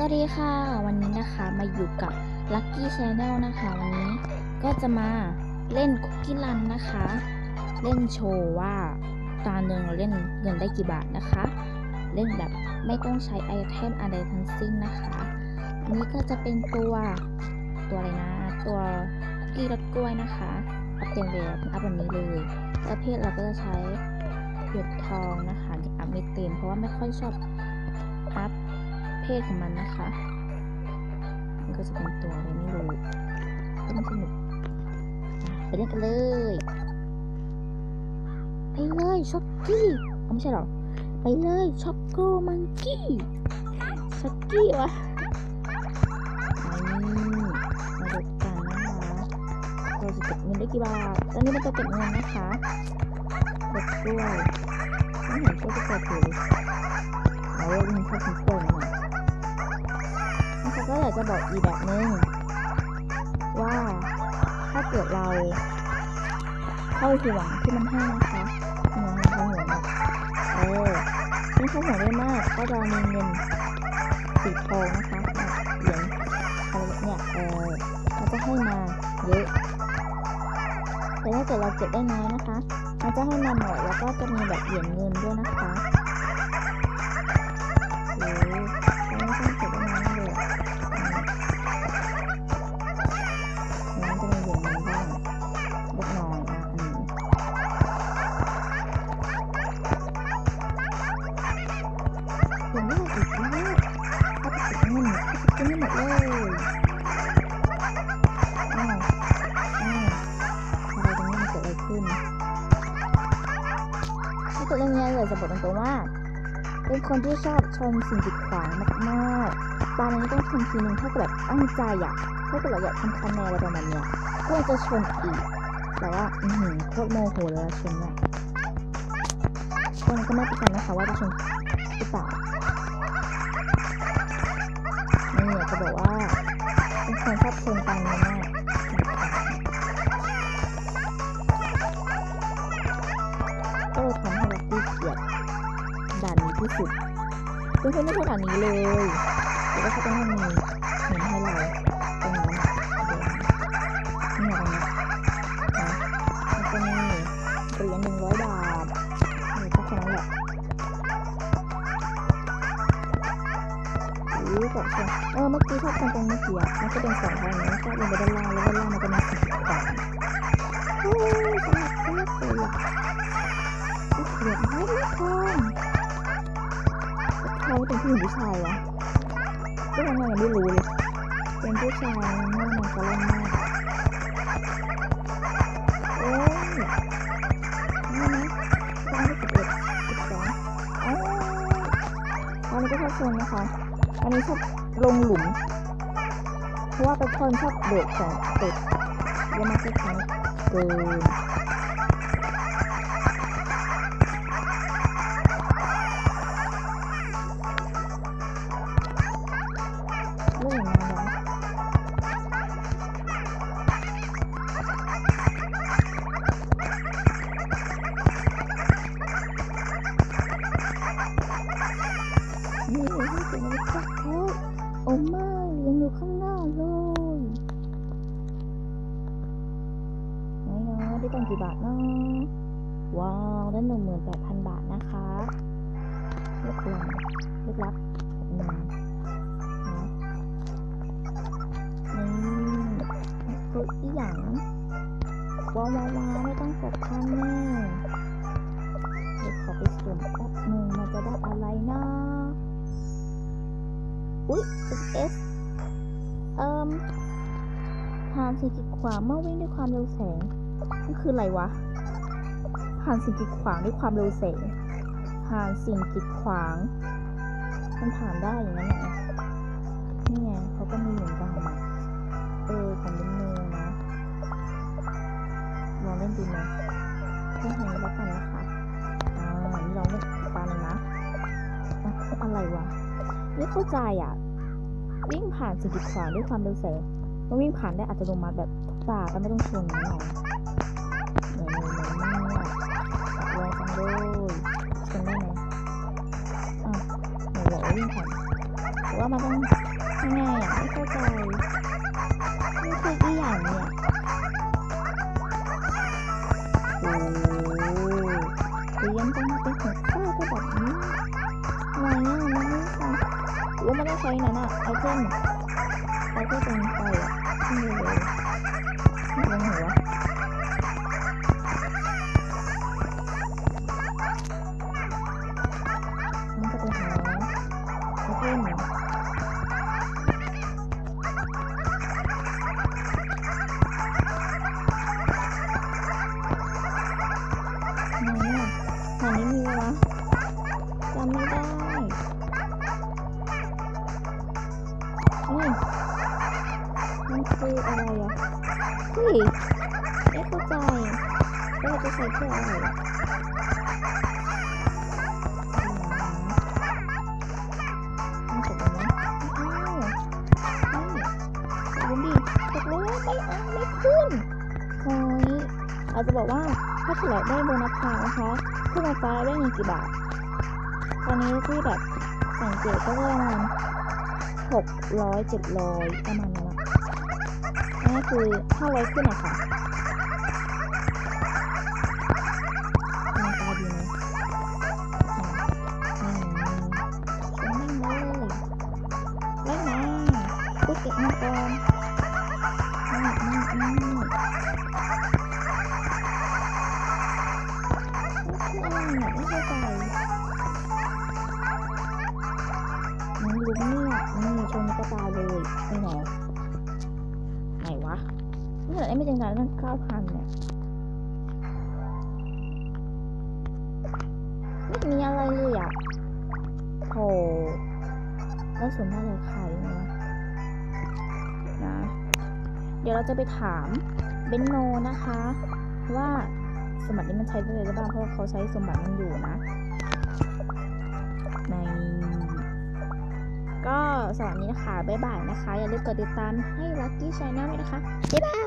สวัสดีค่ะ วันนี้นะคะมาอยู่กับ Lucky Channel นะคะ วันนี้ก็จะมาเล่นคุกกี้รันนะคะ เล่นโชว์ว่าตาหนึ่งเราเล่นเงินได้กี่บาทนะคะ เล่นแบบไม่ต้องใช้ไอเทมอะไรทั้งสิ้นนะคะอันนี้ก็จะเป็นตัวตัวอะไรนะ ตัวคุกกี้รสกล้วยนะคะอัพเต็มแบอัพแบบนี้เลยประเภทเราก็จะใช้หยดทองนะคะอัพไม่เต็มเพราะว่าไม่ค่อยชอบอัพ เพศของมันนะคะ มันก็จะเป็นตัวอะไรไม่รู้ก็มันสนุกอะไปเล่นกันเลยไปเลยช็อกกี้ไม่ใช่หรอไปเลยช็อกโกมังกี้ช็อกกี้วะนี่มาดูกันนะคะเราจะเก็บเงินได้กี่บาทตอนนี้มันจะเก็บเงินนะคะกดกล้วยไม่เห็นกล้วยจะเกิดเลยเอาเรื่องชอบกินกล้วยนะนะคะ ก็อยากจะบอกอีกแบบนึงว่าถ้าเกิดเราเข้าห่วงที่มันให้นะคะห่วงเข้าห่วงแบบเออยิ่เข้าห่วงได้มากก็จะมีเงินสีทองนะคะเหรียญอะไรเนี่ยเออเขาจะให้มาเยอะแต่ถ้าเกิดเราเก็บได้น้อยนะคะมันจะให้มาหน่อยแล้วก็จะมีแบบเหรียญเงินด้วยนะคะ เลยจะบอกตรงๆว่า เป็นคนที่ชอบชนสิ่งกีดขวางมากๆตอนนี้ต้องชนทีนึงถ้าเกิดแบบตั้งใจอะถ้าเกิดเราอยากทำคะแนนอะไรประมาณเนี้ยก็จะชนอีก แต่ว่าอือหือโคตรโมโหเลยอะชนเนี่ยคนก็ไม่ประกันนะคะว่าจะชนหรือเปล่านี่ยจะบอกว่าเป็นคนชอบชนตามนี้มาก สุดเพื่อนๆไม่ชอบด่านนี้เลยแต่ว่าเขาต้องให้มีเงินให้เราตรงนี้นเนี่ยตรงนี้นะมันจะมีเหรียญหนึ่งร้อยบาทนี่ก็แค่นั้นแหละหรือกับชนเออเมื่อกี้ชอบชนตรงเมื่อกี้มันก็เป็นสองทางนี้ชอบลงไปด้านล่างแล้วด้านล่างมันจะมีสีขวางโอ้ยสนุกมากเลยอะเหรียญน้อยไม่ทอ งทองเป็นผู้หญิงผู้ชายวะก็ทำไมยังไม่รู้เลย เป็นผู้ชายหน้ามันกระล่นมากโอ้ยนี่นะตอนที่สิบเอ็ดสิบสองโอ้ยอันนี้ก็ชอบชนนะคะ อันนี้ชอบลงหลุม เพราะว่าเป็นคนชอบโดดสองโดดเยอะมากทุกครั้งเกิน อ้ไม่ยังอยู่ข้างหน้าเลยไหนเนาะได้ตังกี่บาทเนาะว้าวได้หนึ่งหมื่นแปดพันบาทนะคะเลือกลองเลือกรับอืมนะนี่ตัวอีหยังว้าวว้าวว้าไม่ต้องกดข้างแน่เดี๋ยวขอไปสุ่มแป๊บหนึ่งมันจะได้อะไรนะ อุ๊ย S เอ่มผ่านสิ่งกีดขวางเมื่อวิ่งด้วยความเร็วแสงมันคืออะไรวะผ่านสิ่งกีดขวางด้วยความเร็วแสงผ่านสิ่งกีดขวาง มันผ่านได้อย่างนั้นไงนี่ไงเขาก็มีเหมือนกันนะเออของเป็นเมือง เข้าใจอะ วิ่งผ่านสิ่งกีดขวางด้วยความเร็วแสงมันวิ่งผ่านได้อัตโนมัติแบบทุกตาก็ไม่ต้องชนนะหรอเหนื่อยเหนื่อยเนื่อยเนี่ยรวยจังเลยชนได้ไหมอะหนบอกว่าวิ่งผ่านว่ามันต้องยังไงอะไม่เข้าใจ ใช้นั้นอะไอเทมไอเทมเป็นไฟอะขึ้นเร็วๆไม่ลงหัวมันก็ไปหาไอเทม คืออะไรอะเฮ้ยไม่เข้าใจแล้วเราจะใช้เพื่ออะไรอะเอาเสร็จแล้วนะอ้าวนี่ดูดิตกล้วไม่เอาไม่ขึ้นเฮ้ยเราจะบอกว่าถ้าเฉลยได้โบนัสทางนะคะขึ้นมาฟ้าได้เงินกี่บาท ตอนนี้ที่แบบสังเกตก็ประมาณหกร้อยเจ็ดร้อยประมาณนั้น นั่นก็คือห้าร้อยขึ้นอะค่ะหน้าตาดีไหมอืมชวนนั่งเลยเล่นมาปุ๊บเก็บเงินก่อนนี่นี่นี่คืออะไรเนี่ยไม่เข้าใจน้องลุงเนี่ยนี่ชนกระตาเลยนี่หนอ นี่เหลือไม่จริงจังนั่นเก้าพันเนี่ยไม่มีอะไรเลยอะโหแล้วสมได้เลยใครเนี่ยวะนะ เดี๋ยวเราจะไปถามเบนโนนะคะ ว่าสมบัตินี้มันใช้ได้เลยหรือเปล่าเพราะว่าเขาใช้สมบัติมันอยู่นะ ในก็สำหรับวันนี้นะคะ บ๊ายบายนะคะ อย่าลืมกดติดตามให้ Lucky Channel ด้วยนะคะ บ๊ายบาย